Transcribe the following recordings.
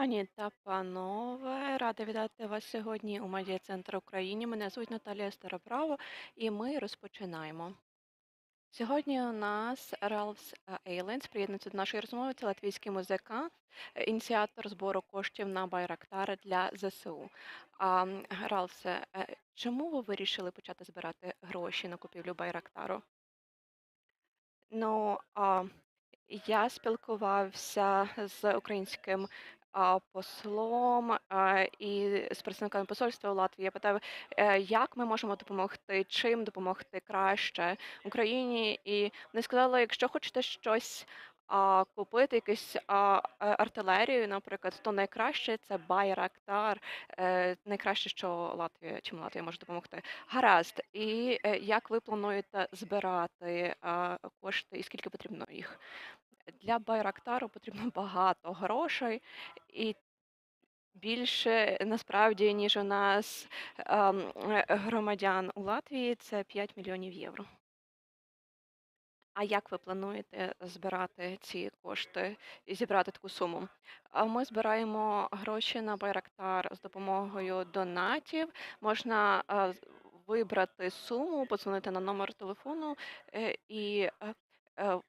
Пані та панове, рада вітати вас сьогодні у медіа центр Україні. Мене звуть Наталія Староправо, і ми розпочинаємо. Сьогодні у нас Ралфс Ейлендс приєднується до нашої розмови. Це латвійський музикант, ініціатор збору коштів на Байрактар для ЗСУ. А, Ралфсе, чому ви вирішили почати збирати гроші на купівлю Байрактару? Ну, а, я спілкувався з українським послом і з представниками посольства у Латвії. Я питав, е, як ми можемо допомогти, чим допомогти краще Україні. І вони сказали, якщо хочете щось а, купити, якусь а, е, артилерію, наприклад, то найкраще це Байрактар. Е, найкраще, що Латвія, чим Латвія може допомогти. Гаразд. І е, як ви плануєте збирати а, кошти, і скільки потрібно їх? Для Байрактару потрібно багато грошей і більше насправді, ніж у нас ем, е, громадян у Латвії, це 5 мільйонів євро. А як ви плануєте збирати ці кошти і зібрати таку суму? Ми збираємо гроші на Байрактар з допомогою донатів. Можна е, вибрати суму, подзвонити на номер телефону е, і е, е, е,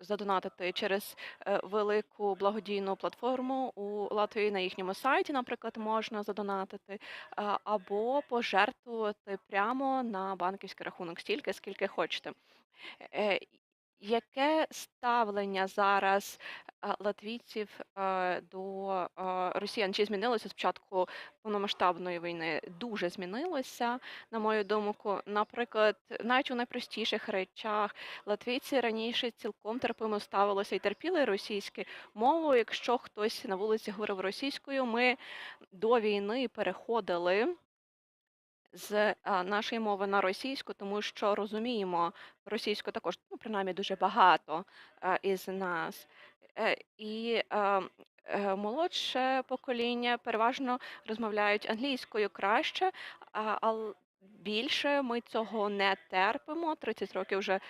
задонатити через е, велику благодійну платформу у Латвії на їхньому сайті, наприклад, можна задонатити, або пожертвувати прямо на банківський рахунок стільки, скільки хочете. Е, яке ставлення зараз е, латвійців е, до е, росіян? Чи змінилося з початку повномасштабної війни? Дуже змінилося, на мою думку. Наприклад, навіть у найпростіших речах латвійці раніше цілком терпимо ставилося і терпіли російську мову. Якщо хтось на вулиці говорив російською, ми до війни переходили з нашої мови на російську, тому що розуміємо російську також, ну, принаймні дуже багато із нас. Е, І е, молодше покоління переважно розмовляють англійською краще, а, більше ми цього не терпимо. 30 років вже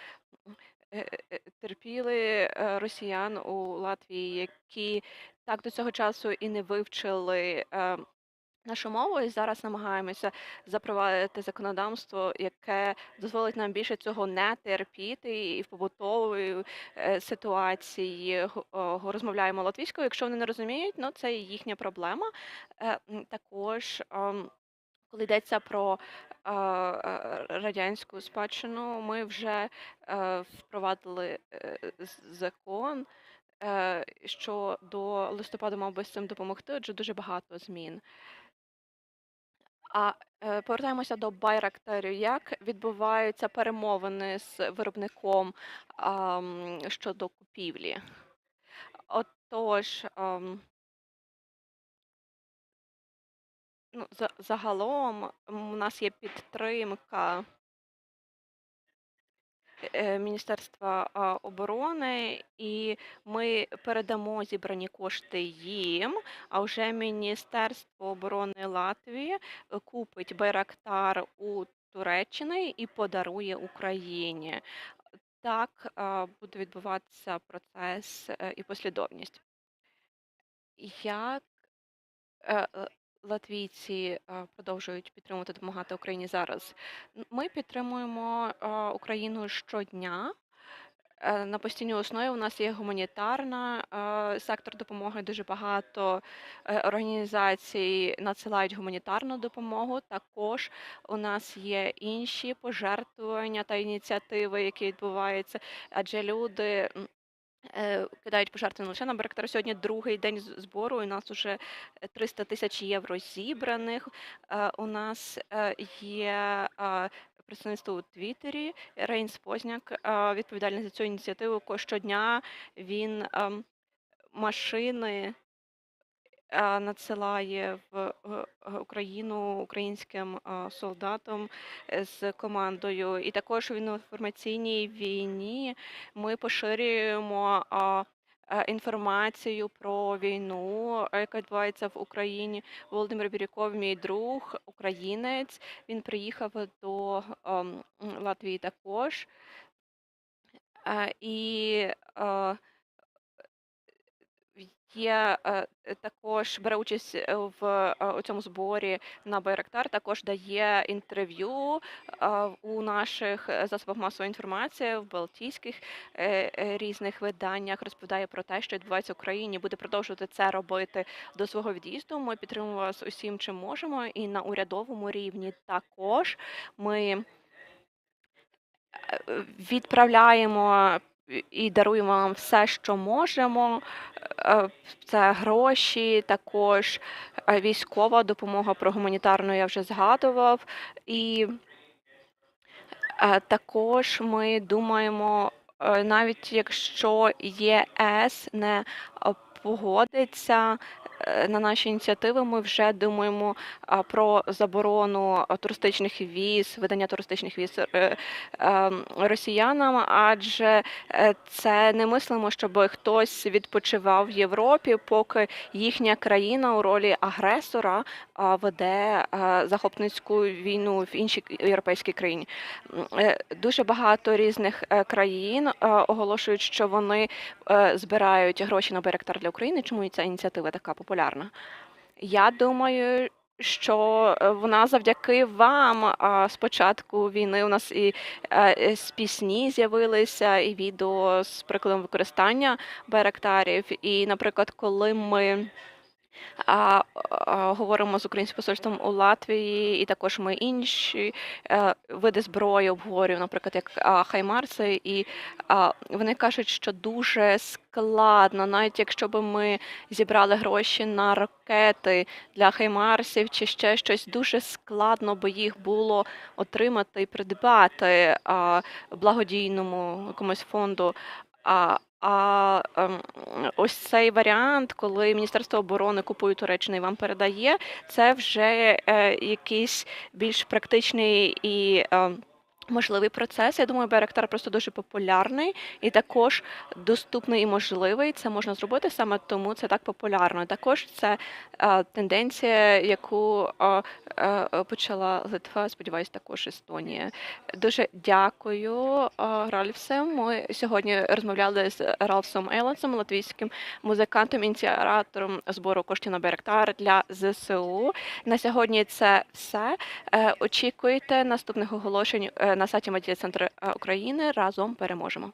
е, е, терпіли е, росіян у Латвії, які так до цього часу і не вивчили. Нашу мову і зараз намагаємося запровадити законодавство, яке дозволить нам більше цього не терпіти, і в побутовій е, ситуації розмовляємо латвійською. Якщо вони не розуміють, ну це їхня проблема. Е, Також. ем, Коли йдеться про е, радянську спадщину, ми вже впровадили закон, що до листопаду мав би з цим допомогти. Отже, дуже багато змін. А, е, повертаємося до байрактерів. Як відбуваються перемовини з виробником, ам, щодо купівлі? Отож, ам, ну, за загалом, у нас є підтримка Міністерства оборони, і ми передамо зібрані кошти їм. А вже Міністерство оборони Латвії е, купить Байрактар у Туреччини і подарує Україні. Так буде відбуватися процес е, і послідовність. Як е, е, латвійці е, продовжують підтримувати допомагати Україні зараз? Ми підтримуємо е, Україну щодня. Е, На постійній основі у нас є гуманітарна сектор допомоги. Дуже багато організацій надсилають гуманітарну допомогу. Також у нас є інші пожертвування та ініціативи, які відбуваються, адже люди. Е, Кидають пожертви не лише на Беректар. Сьогодні другий день збору. У нас уже 300 тисяч євро зібраних. Е, У нас е, є е, представництво у Твіттері. Рейнс Позняк, е, відповідальний за цю ініціативу. Щодня він ем, машини е, надсилає в е, е, Україну українським е, солдатам з командою. І також в інформаційній війні ми поширюємо. Інформацію про війну, яка відбувається в Україні. Володимир Бірюков, мій друг, українець. Він приїхав до ем, Латвії також. І є е, е, також бере участь е, в у цьому зборі на Байрактар, також дає інтерв'ю у наших засобах масової інформації, в балтійських різних виданнях, розповідає про те, що відбувається в Україні, буде продовжувати це робити до свого від'їзду. Ми підтримуємо вас усім, чим можемо, і на урядовому рівні також ми відправляємо і даруємо вам все, що можемо. Е, Це гроші, також е, військова допомога про гуманітарну я вже згадував. І е, також ми думаємо, навіть якщо ЄС не погодиться на наші ініціативи, ми вже думаємо про заборону туристичних віз, видання туристичних віз е, ем, росіянам, адже е, це не мислимо, щоб хтось відпочивав в Європі, поки їхня країна у ролі агресора веде захопницьку війну в іншій європейській країні. Е, Дуже багато різних е, країн е, оголошують, що вони е, збирають гроші на Байрактар для України. Чому ця ініціатива така популярна? Я думаю, що е, вона завдяки вам з початку війни у нас і е, е, з пісні з'явилися, і відео з прикладом використання байрактарів. І, наприклад, коли ми а, а, говоримо з українським посольством у Латвії, і також ми інші е, види зброї обговорюємо, наприклад, як а, Хаймарси, і а, вони кажуть, що дуже складно, навіть якщо би ми зібрали гроші на ракети для Хаймарсів чи ще щось, дуже складно би їх було отримати і придбати а, благодійному якомусь фонду. А, а ем, ось цей варіант, коли Міністерство оборони купує Туреччину і вам передає, це вже е, якийсь більш практичний і е, можливий процес. Я думаю, Байрактар просто дуже популярний і також доступний і можливий. Це можна зробити саме тому це так популярно. Також це е, тенденція, яку е, е, почала Литва, сподіваюсь, також Естонія. Дуже дякую, е, Ральфсе. Ми сьогодні розмовляли з Ралфсом Ейлансом, латвійським музикантом, ініціатором збору коштів на Байрактар для ЗСУ. На сьогодні це все. Е, Очікуйте наступних оголошень е, на сайті Медіа Центру України. Разом переможемо.